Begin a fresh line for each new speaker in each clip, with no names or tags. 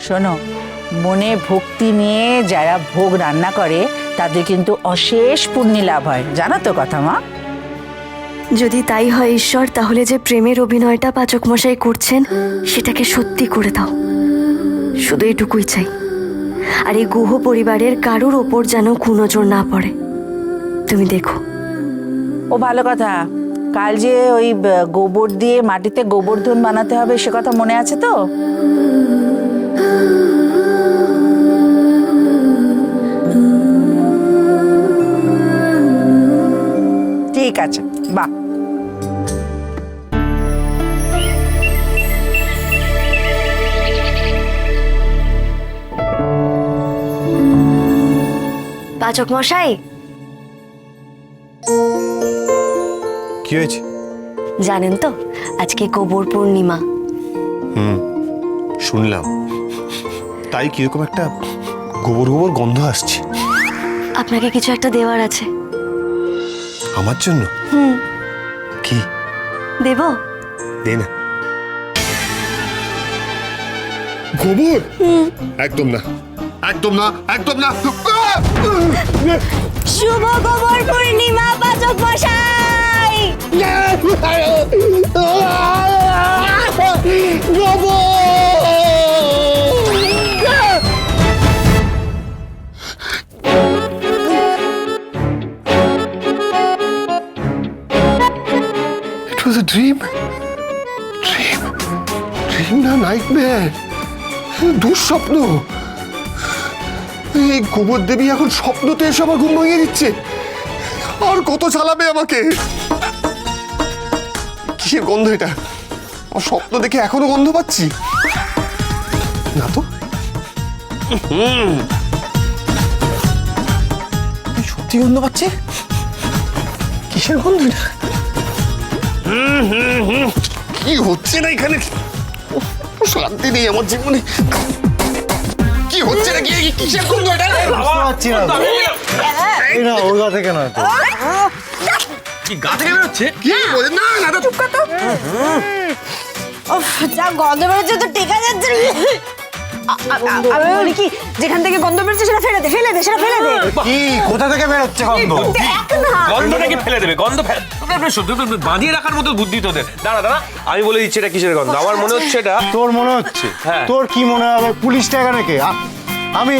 শোনো মনে ভক্তি নিয়ে যারা ভোগ রান্না করে তাদের কিন্তু অশেষ পুণ্যি লাভ হয়। জানো তো কথা মা?
যদি তাই হয় ঈশ্বর তাহলে যে প্রেমের অভিনয়টা পাচক মশাই করছেন সেটাকে সত্যি করে দাও। শুধু এটুকুই চাই। আর এই গুহ পরিবারের কারোর ওপর যেন কুনজর না পড়ে। তুমি দেখো।
ও ভালো কথা। কাল যে ওই গোবর দিয়ে মাটিতে গোবর্ধন বানাতে হবে সে কথা মনে আছে তো? ঠিক আছে বাহ
পাচক মশাই।
কি হয়েছে?
জানেন তো আজকে গোবর পূর্ণিমা।
শুনলাম। তাই কীরকম একটা গোবর গোবর গন্ধ আসছে।
আপনাকে কিছু একটা দেওয়ার আছে।
আমার জন্য? হুম। কি?
দেব।
দে না। গোবর? একদম না। একদম না একদম না।
শুভ গোবর পূর্ণিমা পাচক মশাই।
Was a dream. Dream. Dream না নাইটমেয়ার দুঃস্বপ্ন? এই গোবর দেবী এখন স্বপ্নতে এসে আমার ঘুম ভাঙিয়ে দিচ্ছে। আর কত চালাবে আমাকে? কিসের গন্ধ এটা? আমার স্বপ্ন দেখে এখনও গন্ধ পাচ্ছি। না তো? সত্যি গন্ধ পাচ্ছে? কিসের গন্ধ এটা? কি হচ্ছে না এখানে? শান্তি নেই আমার জীবনে। কি হচ্ছে না কি কি- কিসের গন্ধ এটা?
বুঝতে পারছি না। এই না ওই গা কেন
কি গা থেকে বেরোচ্ছে?
কি বলে? না না না, চুপ কর তো।
যা গন্ধ বেরোচ্ছে তো টেকা যাচ্ছে। আমি বলি কি যেখান থেকে গন্ধ বেরোচ্ছে সেটা ফেলে দে ফেলে দে সেটা ফেলে দে।
কি? কোথা থেকে বেরোচ্ছে গন্ধ?
গন্ধ নাকি ফেলে দেবে? গন্ধ বাঁধিয়ে রাখার মতো বুদ্ধি তোদের। দাঁড়া দাঁড়া আমি বলে দিচ্ছি এটা কিসের গন্ধ? আমার মনে হচ্ছে এটা
তোর মনে হচ্ছে?
হ্যাঁ।
তোর কি মনে হবে পুলিশ টাকা নাকি? আমি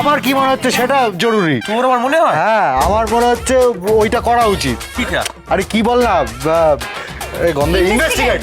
আমার কি মনে হচ্ছে সেটা জরুরি।
তোর আমার মনে হয়?
হ্যাঁ আমার মনে হচ্ছে ওইটা করা উচিত। আরে কি বললাম গন্ধে ইনভেস্টিগেট